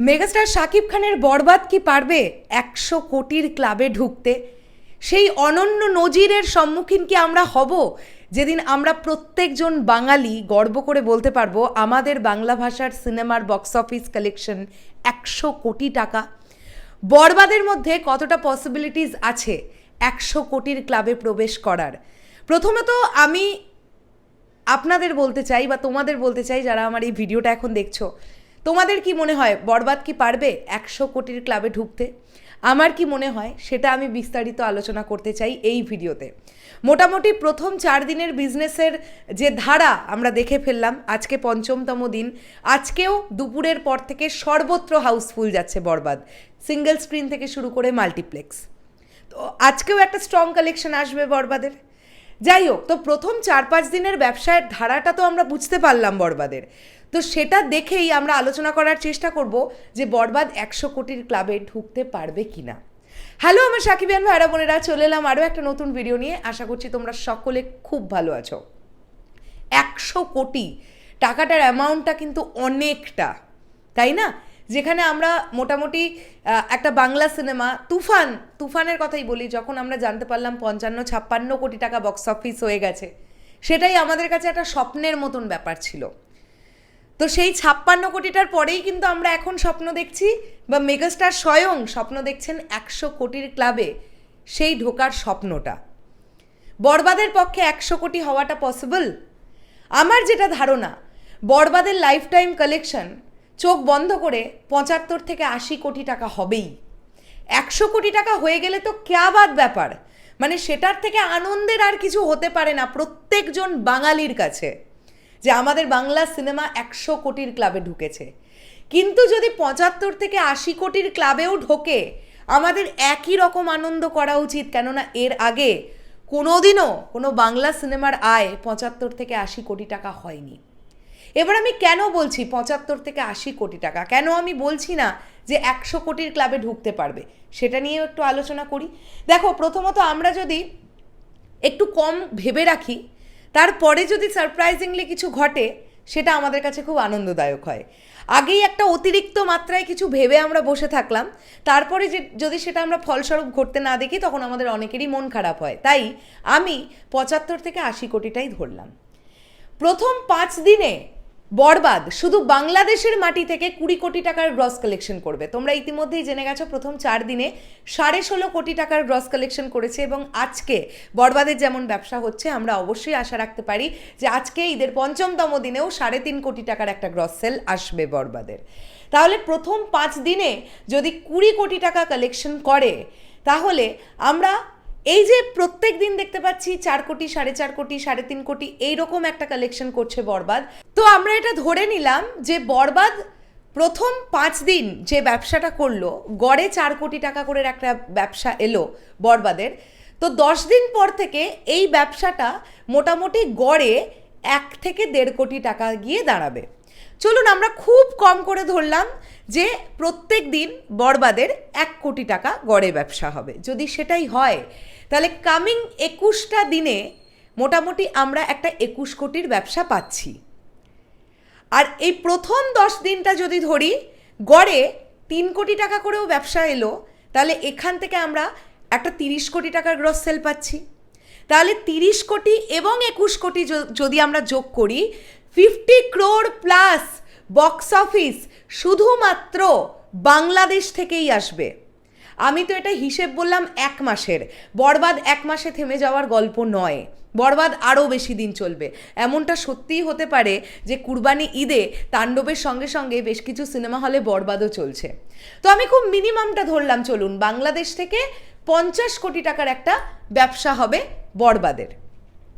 Megastar Shakib খানের বরবাদ কি পারবে? একশো কোটির ক্লাবে ঢুকতে। সেই অনন্য নজিরের সম্মুখীন কি আমরা হব? যেদিন আমরা প্রত্যেকজন বাঙালি গর্ব করে বলতে পারব, আমাদের বাংলা ভাষার সিনেমার বক্স অফিস কালেকশন একশো কোটি টাকা। বরবাদের মধ্যে কতটা পসিবিলিটিস আছে? একশো কোটির ক্লাবে প্রবেশ করার। প্রথমত আমি আপনাদের বলতে চাই বা তোমাদের বলতে চাই, যারা আমার এই ভিডিওটা এখন দেখছ তোমাদের কি মনে হয় বরবাদ কি পারবে একশো কোটির ক্লাবে ঢুকতে? আমার কি মনে হয় সেটা আমি বিস্তারিত আলোচনা করতে চাই এই ভিডিওতে। মোটামুটি প্রথম চার দিনের বিজনেসের যে ধারা আমরা দেখে ফেললাম, আজকে পঞ্চমতম দিন, আজকেও দুপুরের পর থেকে সর্বত্র হাউসফুল যাচ্ছে বরবাদ। সিঙ্গেল স্ক্রিন থেকে শুরু করে মাল্টিপ্লেক্স। তো আজকেও একটা স্ট্রং কালেকশন আসবে বরবাদের। যাই হোক, তো প্রথম চার পাঁচ দিনের ব্যবসায়ের ধারাটা তো আমরা বুঝতে পারলাম বরবাদের। তো সেটা দেখেই আমরা আলোচনা করার চেষ্টা করব যে বরবাদ একশো কোটির ক্লাবে ঢুকতে পারবে কি না হ্যালো আমার সাকিবিয়ান ভাইরা বোনেরা, চলে এলাম আরও একটা নতুন ভিডিও নিয়ে। আশা করছি তোমরা সকলে খুব ভালো আছো। একশো কোটি টাকাটার অ্যামাউন্টটা কিন্তু অনেকটা, তাই না? যেখানে আমরা মোটামুটি একটা বাংলা সিনেমা তুফান, তুফানের কথাই বলি, যখন আমরা জানতে পারলাম পঞ্চান্ন, ছাপ্পান্ন কোটি টাকা বক্স অফিস হয়ে গেছে। সেটাই আমাদের কাছে একটা স্বপ্নের মতন ব্যাপার ছিল। তো সেই ছাপ্পান্ন কোটিটার পরেই কিন্তু আমরা এখন স্বপ্ন দেখছি বা মেগাস্টার স্বয়ং স্বপ্ন দেখছেন একশো কোটির ক্লাবে সেই ঢোকার স্বপ্নটা। বরবাদের পক্ষে একশো কোটি হওয়াটা পসিবল আমার যেটা ধারণা বরবাদের লাইফ টাইম কালেকশন চোখ বন্ধ করে পঁচাত্তর থেকে আশি কোটি টাকা হবেই। একশো কোটি টাকা হয়ে গেলে তো ক্যাবাদ ব্যাপার? মানে সেটার থেকে আনন্দের আর কিছু হতে পারে না প্রত্যেকজন বাঙালির কাছে। যে আমাদের বাংলা সিনেমা একশো কোটির ক্লাবে ঢুকেছে। কিন্তু যদি পঁচাত্তর থেকে আশি কোটির ক্লাবেও ঢোকে, আমাদের একই রকম আনন্দ করা উচিত, কেননা এর আগে কোনোদিনও কোনো বাংলা সিনেমার আয় পঁচাত্তর থেকে আশি কোটি টাকা হয়নি। এবার আমি কেন বলছি পঁচাত্তর থেকে আশি কোটি টাকা? কেন আমি বলছি না যে একশো কোটির ক্লাবে ঢুকতে পারবে? সেটা নিয়েও একটু আলোচনা করি। দেখো, প্রথমত আমরা যদি একটু কম ভেবে রাখি তারপরে যদি সারপ্রাইজিংলি কিছু ঘটে, সেটা আমাদের কাছে খুব আনন্দদায়ক হয়। আগেই একটা অতিরিক্ত মাত্রায় কিছু ভেবে আমরা বসে থাকলাম। তারপরে যে, যদি সেটা আমরা ফলস্বরূপ ঘটতে না দেখি, তখন আমাদের অনেকেরই মন খারাপ হয়। তাই আমি পঁচাত্তর থেকে আশি কোটিটাই ধরলাম। প্রথম পাঁচ দিনে বরবাদ, শুধু বাংলাদেশের মাটি থেকে কুড়ি কোটি টাকার গ্রস কালেকশন করবে। তোমরা ইতিমধ্যেই জেনে গেছো, প্রথম চার দিনে সাড়ে ষোলো কোটি টাকার গ্রস কালেকশন করেছে এবং আজকে বরবাদের যেমন ব্যবসা হচ্ছে, আমরা অবশ্যই আশা রাখতে পারি যে আজকে ঈদের পঞ্চমতম দিনেও সাড়ে তিন কোটি টাকার একটা গ্রস সেল আসবে বরবাদের। তাহলে প্রথম পাঁচ দিনে যদি কুড়ি কোটি টাকা কালেকশন করে, তাহলে আমরা এই যে প্রত্যেক দিন দেখতে পাচ্ছি চার কোটি, সাড়ে চার কোটি, সাড়ে তিন কোটি, এইরকম একটা কালেকশন করছে বরবাদ। তো আমরা এটা ধরে নিলাম যে বরবাদ প্রথম পাঁচ দিন যে ব্যবসাটা করল, গড়ে চার কোটি টাকা করে একটা ব্যবসা এলো বরবাদের। তো দশ দিন পর থেকে এই ব্যবসাটা মোটামুটি গড়ে এক থেকে দেড় কোটি টাকা গিয়ে দাঁড়াবে। চলুন আমরা খুব কম করে ধরলাম যে প্রত্যেক দিন বরবাদের এক কোটি টাকা গড়ে ব্যবসা হবে। যদি সেটাই হয়, তাহলে কামিং একুশটা দিনে মোটামুটি আমরা একটা একুশ কোটির ব্যবসা পাচ্ছি। আর এই প্রথম দশ দিনটা যদি ধরি, গড়ে তিন কোটি টাকা করেও ব্যবসা এলো, তাহলে এখান থেকে আমরা একটা তিরিশ কোটি টাকার গ্রস সেল পাচ্ছি। তাহলে তিরিশ কোটি এবং একুশ কোটি যদি আমরা যোগ করি fifty crore plus box office শুধুমাত্র বাংলাদেশ থেকেই আসবে। আমি তো এটা হিসেব বললাম এক মাসের। বরবাদ এক মাসে থেমে যাওয়ার গল্প নয়। বরবাদ আরও বেশি দিন চলবে। এমনটা সত্যিই হতে পারে যে কুরবানি ঈদে তাণ্ডবের সঙ্গে সঙ্গে বেশ কিছু সিনেমা হলে বরবাদও চলছে। তো আমি খুব মিনিমামটা ধরলাম, চলুন। বাংলাদেশ থেকে পঞ্চাশ কোটি টাকার একটা ব্যবসা হবে বরবাদের।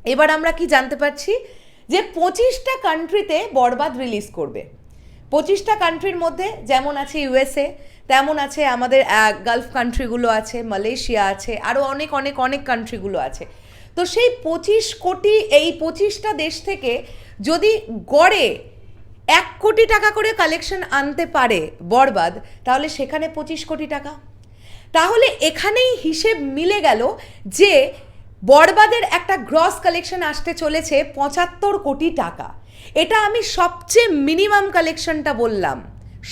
এবার আমরা কি জানতে পারছি যে পঁচিশটা কান্ট্রিতে বরবাদ রিলিজ করবে। পঁচিশটা কান্ট্রির মধ্যে যেমন আছে ইউএসএ তেমন আছে আমাদের গালফ কান্ট্রিগুলো আছে মালয়েশিয়া আছে আরও অনেক অনেক অনেক কান্ট্রিগুলো আছে। তো সেই পঁচিশ কোটি, এই পঁচিশটা দেশ থেকে যদি গড়ে এক কোটি টাকা করে কালেকশন আনতে পারে বরবাদ, তাহলে সেখানে পঁচিশ কোটি টাকা। তাহলে এখানেই হিসেব মিলে গেল যে বরবাদের একটা গ্রস কালেকশন আসতে চলেছে পঁচাত্তর কোটি টাকা। এটা আমি সবচেয়ে মিনিমাম কালেকশনটা বললাম।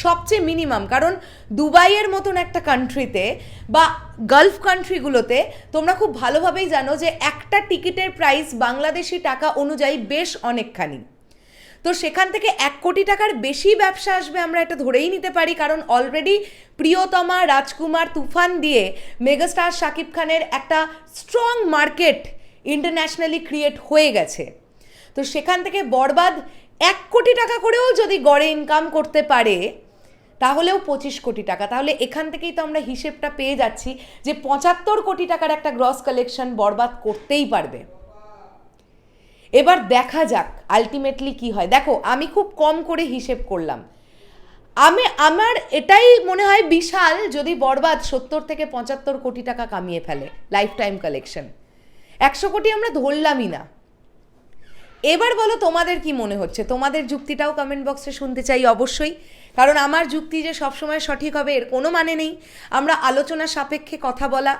সবচেয়ে মিনিমাম কারণ দুবাইয়ের মতন একটা কান্ট্রিতে বা গালফ কান্ট্রিগুলোতে তোমরা খুব ভালোভাবেই জানো যে একটা টিকিটের প্রাইস বাংলাদেশি টাকা অনুযায়ী বেশ অনেকখানি। তো সেখান থেকে এক কোটি টাকার বেশি ব্যবসা আসবে আমরা এটা ধরেই নিতে পারি, কারণ অলরেডি প্রিয়তমা, রাজকুমার, তুফান দিয়ে মেগাস্টার শাকিব খানের একটা স্ট্রং মার্কেট ইন্টারন্যাশনালি ক্রিয়েট হয়ে গেছে। তো সেখান থেকে বরবাদ এক কোটি টাকা করেও যদি গড়ে ইনকাম করতে পারে, তাহলেও পঁচিশ কোটি টাকা। তাহলে এখান থেকেই তো আমরা হিসেবটা পেয়ে যাচ্ছি যে পঁচাত্তর কোটি টাকার একটা গ্রস কালেকশন বরবাদ করতেই পারবে। এবার দেখা যাক আলটিমেটলি কি হয়। দেখো, আমি খুব কম করে হিসেব করলাম। আমি, আমার এটাই মনে হয় বিশাল যদি বরবাদ সত্তর থেকে পঁচাত্তর কোটি টাকা কামিয়ে ফেলে লাইফ টাইম কালেকশন একশো কোটি আমরা ধরলামই না। এবার বলো তোমাদের কি মনে হচ্ছে? তোমাদের যুক্তিটাও কমেন্ট বক্সে শুনতে চাই অবশ্যই। কারণ আমার যুক্তি যে সবসময় সঠিক হবে, এর কোনো মানে নেই। আমরা আলোচনা সাপেক্ষে কথা বলা,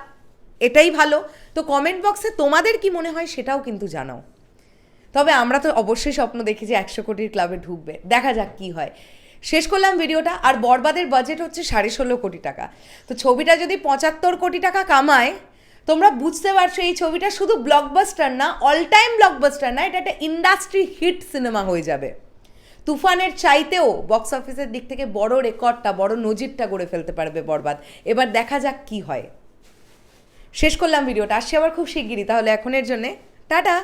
এটাই ভালো। তো কমেন্ট বক্সে তোমাদের কি মনে হয় সেটাও কিন্তু জানাও। তবে আমরা তো অবশ্যই স্বপ্ন দেখি যে একশো কোটির ক্লাবে ঢুকবে। দেখা যাক কি হয়। শেষ করলাম ভিডিওটা। আর বরবাদের বাজেট হচ্ছে সাড়ে ষোলো কোটি টাকা। তো ছবিটা যদি পঁচাত্তর কোটি টাকা কামায় তোমরা বুঝতে পারছ এই ছবিটা শুধু ব্লকবাস্টার না অল টাইম ব্লকবাস্টার না, এটা একটা ইন্ডাস্ট্রি হিট সিনেমা হয়ে যাবে। তুফানের চাইতেও বক্স অফিসের দিক থেকে বড় রেকর্ডটা, বড় নজিরটা করে ফেলতে পারবে বরবাদ। এবার দেখা যাক কি হয়। শেষ করলাম ভিডিওটা, আসছি আবার খুব শিগগিরই, তাহলে এখনের জন্যে, টাটা!